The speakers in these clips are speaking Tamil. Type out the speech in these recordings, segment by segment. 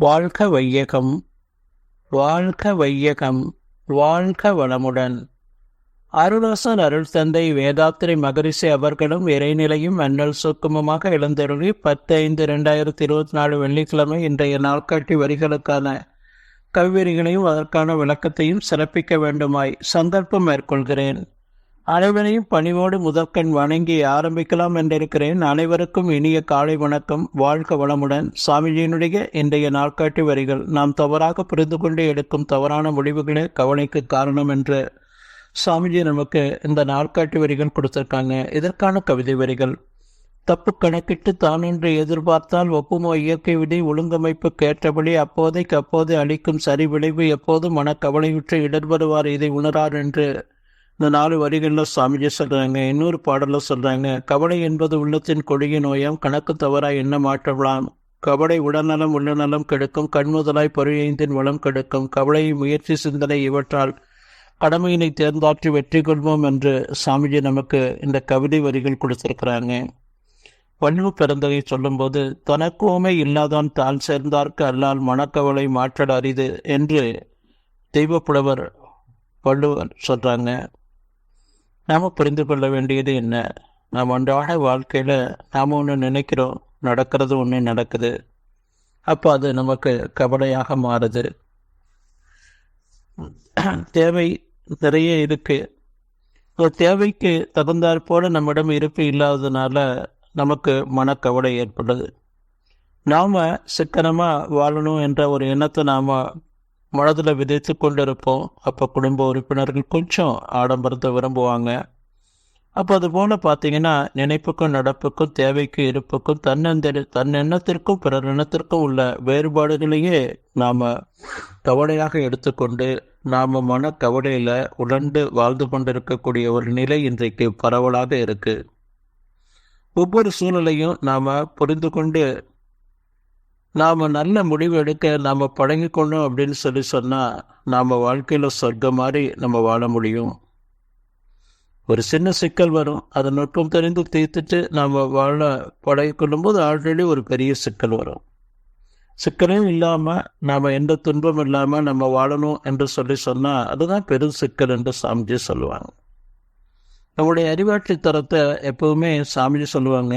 வாழ்க வையகம் வாழ்க வையகம் வாழ்க வளமுடன். அருளாசன் அருள் தந்தை வேதாத்திரை மகரிஷி அவர்களும் இறைநிலையும் அண்ணல் சுக்குமமாக எழுந்தருளி பத்து ஐந்து ரெண்டாயிரத்தி இருபத்தி நாலு வெள்ளிக்கிழமை இன்றைய நாட்காட்டி வரிகளுக்கான கவிவரிகளையும் அதற்கான விளக்கத்தையும் சிறப்பிக்க வேண்டுமாய் சந்தர்ப்பம் மேற்கொள்கிறேன். அனைவரையும் பணிவோடு முதற்கண் வணங்கி ஆரம்பிக்கலாம் என்றிருக்கிறேன். அனைவருக்கும் இனிய காலை வணக்கம். வாழ்க வளமுடன். சாமிஜியினுடைய இன்றைய நாட்காட்டி வரிகள். நாம் தவறாக புரிந்து கொண்டு எடுக்கும் தவறான முடிவுகளே கவலைக்கு காரணம் என்று சாமிஜி நமக்கு இந்த நாட்காட்டி வரிகள் கொடுத்திருக்காங்க. இதற்கான கவிதை வரிகள். தப்பு கணக்கிட்டு தான் என்று எதிர்பார்த்தால் ஒப்புமோ இயற்கை விதி ஒழுங்கமைப்பு கேட்டபடி அப்போதைக்கு அப்போது அளிக்கும் சரி விளைவு எப்போதும் மனக்கவலையுற்று இடர்படுவார். இதை உணரார் என்று இந்த நாலு வரிகளில் சுவாமிஜி சொல்கிறாங்க இன்னொரு பாடலில் சொல்கிறாங்க கவலை என்பது உள்ளத்தின் கொடிய நோயம் கணக்கு தவறாய் என்ன மாற்றலாம்? கவலை உடல்நலம் உள்ளநலம் கெடுக்கும் கண்முதலாய் பொறியைந்தின் வளம் கெடுக்கும் கவலை முயற்சி சிந்தனை இவற்றால் கடமையினை தேர்ந்தாற்றி வெற்றி கொள்வோம் என்று சாமிஜி நமக்கு இந்த கவிதை வரிகள் கொடுத்திருக்கிறாங்க. வன்மு பிறந்ததை சொல்லும்போது தனக்குமே இல்லாதான் தான் சேர்ந்தார்க்கு அல்லால் மனக்கவலை மாற்றல் அரிது என்று தெய்வப்புலவர் வள்ளுவர் சொல்கிறாங்க நாம் புரிந்து கொள்ள வேண்டியது என்ன? நாம் அன்றாட வாழ்க்கையில் நாம் ஒன்று நினைக்கிறோம் நடக்கிறது ஒன்று நடக்குது. அப்போ அது நமக்கு கவலையாக மாறுது. தேவை நிறைய இருக்குது ஒரு தேவைக்கு தகுந்தாற்போல் நம்மிடம் இருப்பு இல்லாததுனால நமக்கு மனக்கவலை ஏற்படுது. நாம் சிக்கனமாக வாழணும் என்ற ஒரு எண்ணத்தை நாம் மனதில் விதைத்து கொண்டிருப்போம். அப்போ குடும்ப உறுப்பினர்கள் கொஞ்சம் ஆடம்பரத்தை விரும்புவாங்க. அப்போ அது போல் பார்த்தீங்கன்னா நினைப்புக்கும் நடப்புக்கும் தேவைக்கும் இருப்புக்கும் தன்னெந்த தன்னெண்ணத்திற்கும் பிறர் எண்ணத்திற்கும் உள்ள வேறுபாடுகளையே நாம் கவலையாக எடுத்துக்கொண்டு நாம் மன கவலையில் உடண்டு வாழ்ந்து கொண்டிருக்கக்கூடிய ஒரு நிலை இன்றைக்கு பரவலாக இருக்குது ஒவ்வொரு சூழ்நிலையும் நாம் புரிந்து கொண்டு நாம் நல்ல முடிவு எடுக்க நாம் பழங்கிக்கொள்ளணும் அப்படின்னு சொல்லி சொன்னால் நாம் வாழ்க்கையில் சொர்க்கம் மாதிரி நம்ம வாழ முடியும். ஒரு சின்ன சிக்கல் வரும். அதை நுட்பம் தெரிந்து தீர்த்துட்டு நாம் வாழ பழகிக்கொள்ளும் போது ஆல்ரெடி ஒரு பெரிய சிக்கல் வரும். சிக்கலும் இல்லாமல் நாம் எந்த துன்பம் இல்லாமல் நம்ம வாழணும் என்று சொல்லி சொன்னால் அதுதான் பெரும் சிக்கல் என்று சாமிஜி சொல்லுவாங்க. நம்முடைய அறிவாட்சி தரத்தை எப்போவுமே சாமிஜி சொல்லுவாங்க.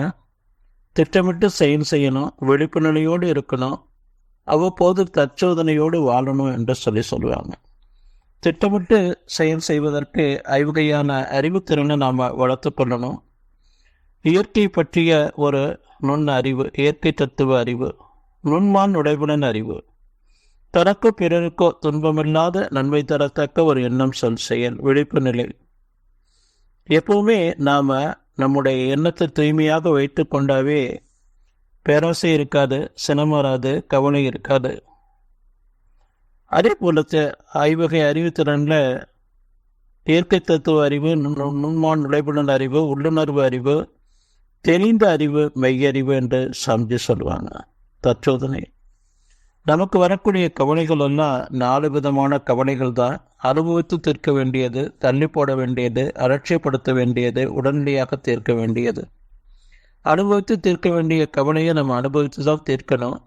திட்டமிட்டு செயல் செய்யணும் விழிப்பு நிலையோடு இருக்கணும் அவ்வப்போது தற்சோதனையோடு வாழணும் என்று சொல்லி சொல்லுவாங்க. திட்டமிட்டு செயல் செய்வதற்கு ஐவகையான அறிவுத்திறனை நாம் வளர்த்து கொள்ளணும். இயற்கை பற்றிய ஒரு நுண் அறிவு இயற்கை தத்துவ அறிவு நுண்மான் உடைவுடன் அறிவு. தனக்கோ பிறருக்கோ துன்பமில்லாத நன்மை தரத்தக்க ஒரு எண்ணம் சொல் செயல் விழிப்பு நிலை எப்பவுமே நாம் நம்முடைய எண்ணத்தை தூய்மையாக வைத்து கொண்டாவே பேராசை இருக்காது சினம் வராது கவலை இருக்காது. அதே போல ஐவகை அறிவுத்திறனில் இயற்கை தத்துவ அறிவு நுண்மான் நுழைபுடன் அறிவு உள்ளுணர்வு அறிவு தெளிந்த அறிவு மெய்யறிவு என்று சமைச்சு சொல்லுவாங்க. தற்சோதனை. நமக்கு வரக்கூடிய கவலைகள் எல்லாம் நாலு விதமான கவலைகள் தான். அனுபவித்து தீர்க்க வேண்டியது தள்ளி போட வேண்டியது அலட்சியப்படுத்த வேண்டியது உடனடியாக தீர்க்க வேண்டியது. அனுபவித்து தீர்க்க வேண்டிய கவலையை நம்ம அனுபவித்து தான் தீர்க்கணும்.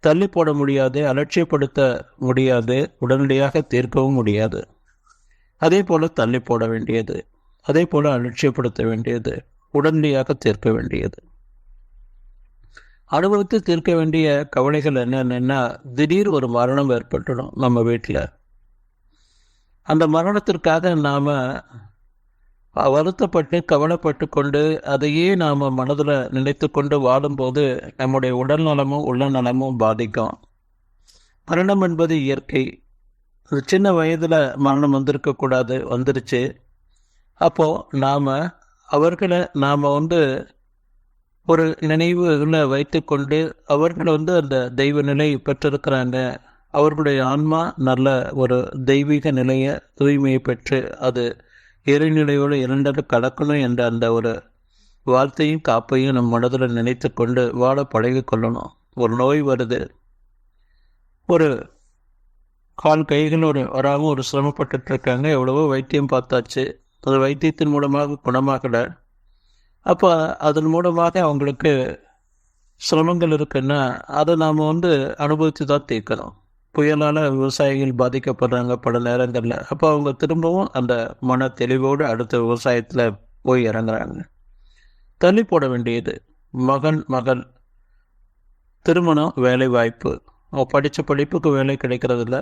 தள்ளி போட முடியாது அலட்சியப்படுத்த முடியாது உடனடியாக தீர்க்கவும் முடியாது. அதே போல் தள்ளி போட வேண்டியது அதே போல் அலட்சியப்படுத்த வேண்டியது உடனடியாக தீர்க்க வேண்டியது. அனுபவித்து தீர்க்க வேண்டிய கவலைகள் என்னென்னா திடீர் ஒரு மரணம் ஏற்பட்டுடும் நம்ம வீட்டில் அந்த மரணத்திற்காக நாம் வருத்தப்பட்டு கவலைப்பட்டு கொண்டு அதையே நாம் மனதில் நினைத்து கொண்டு வாடும்போது நம்முடைய உடல் நலமும் உள்ள நலமும் பாதிக்கும். மரணம் என்பது இயற்கை. அது சின்ன வயதில் மரணம் வந்திருக்கக்கூடாது வந்துருச்சு. அப்போது நாம் அவர்களை நாம் வந்து ஒரு நினைவுகளை வைத்துக்கொண்டு அவர்கள் வந்து அந்த தெய்வ நிலை பெற்றிருக்கிறாங்க. அவர்களுடைய ஆன்மா நல்ல ஒரு தெய்வீக நிலையை தூய்மையை பெற்று அது இறைநிலையோடு இரண்டரை கலக்கணும் என்ற அந்த ஒரு வார்த்தையும் காப்பையும் நம் மனதில் நினைத்து கொண்டு வாழ பழகி கொள்ளணும். ஒரு நோய் வருது. ஒரு கால் கைகள் ஒரு வராமல் ஒரு சிரமப்பட்டு இருக்காங்க. எவ்வளவோ வைத்தியம் பார்த்தாச்சு. அது வைத்தியத்தின் மூலமாக குணமாகலை. அப்போ அதன் மூலமாக அவங்களுக்கு சிரமங்கள் இருக்குன்னா அதை நாம் வந்து அனுபவித்து தான் தீர்க்கணும். புயலால் விவசாயிகள் பாதிக்கப்படுறாங்க பல நேரங்களில். அப்போ அவங்க திரும்பவும் அந்த மன தெளிவோடு அடுத்த விவசாயத்தில் போய் இறங்குறாங்க. தள்ளி போட வேண்டியது மகன் மகள் திருமணம் வேலை வாய்ப்பு படித்த படிப்புக்கு வேலை கிடைக்கிறதில்ல.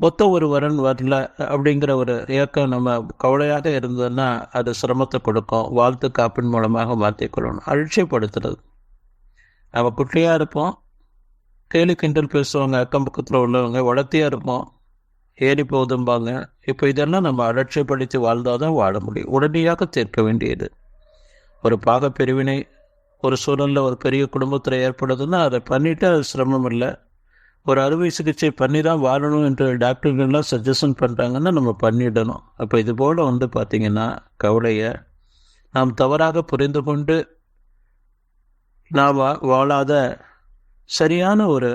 மொத்த ஒரு வரன் வரல அப்படிங்கிற ஒரு இயக்கம் நம்ம கவலையாக இருந்ததுன்னா அது சிரமத்தை கொடுக்கும் வாழ்த்து காப்பின் மூலமாக மாற்றிக்கொள்ளணும் அலட்சியப்படுத்துறது. நம்ம குட்டியாக இருப்போம் கேலி கிண்டல் பேசுவாங்க அக்கம் பக்கத்தில் உள்ளவங்க வளர்த்தியாக இருப்போம் ஏறி போதும்பாங்க இப்போ இதெல்லாம் நம்ம அலட்சியப்படுத்தி வாழ்ந்தால் தான் வாழ முடியும். உடனடியாக தீர்க்க வேண்டியது. ஒரு பாக பிரிவினை ஒரு சூழலில் ஒரு பெரிய குடும்பத்தில் ஏற்படுதுன்னா அதை பண்ணிவிட்டு அது சிரமம் இல்லை ஒரு அறுவை சிகிச்சை பண்ணி தான் வாழணும் என்று டாக்டர்கள்லாம் சஜஷன் பண்ணுறாங்கன்னா நம்ம பண்ணிடணும். அப்போ இது போல் வந்து பார்த்திங்கன்னா கவலையை நாம் தவறாக புரிந்து கொண்டு நாம் வாழாத சரியான ஒரு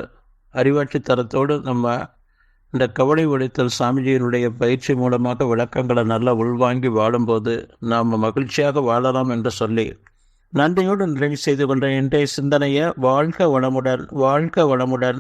அறிவாட்சி தரத்தோடு நம்ம இந்த கவலை ஒழித்தல் சாமிஜியினுடைய பயிற்சி மூலமாக விளக்கங்களை நல்லா உள்வாங்கி வாழும்போது நாம் மகிழ்ச்சியாக வாழலாம் என்று சொல்லி நன்றியோடு நிறைவு செய்து கொண்ட இன்றைய சிந்தனையை வாழ்க வளமுடன் வாழ்க வளமுடன்.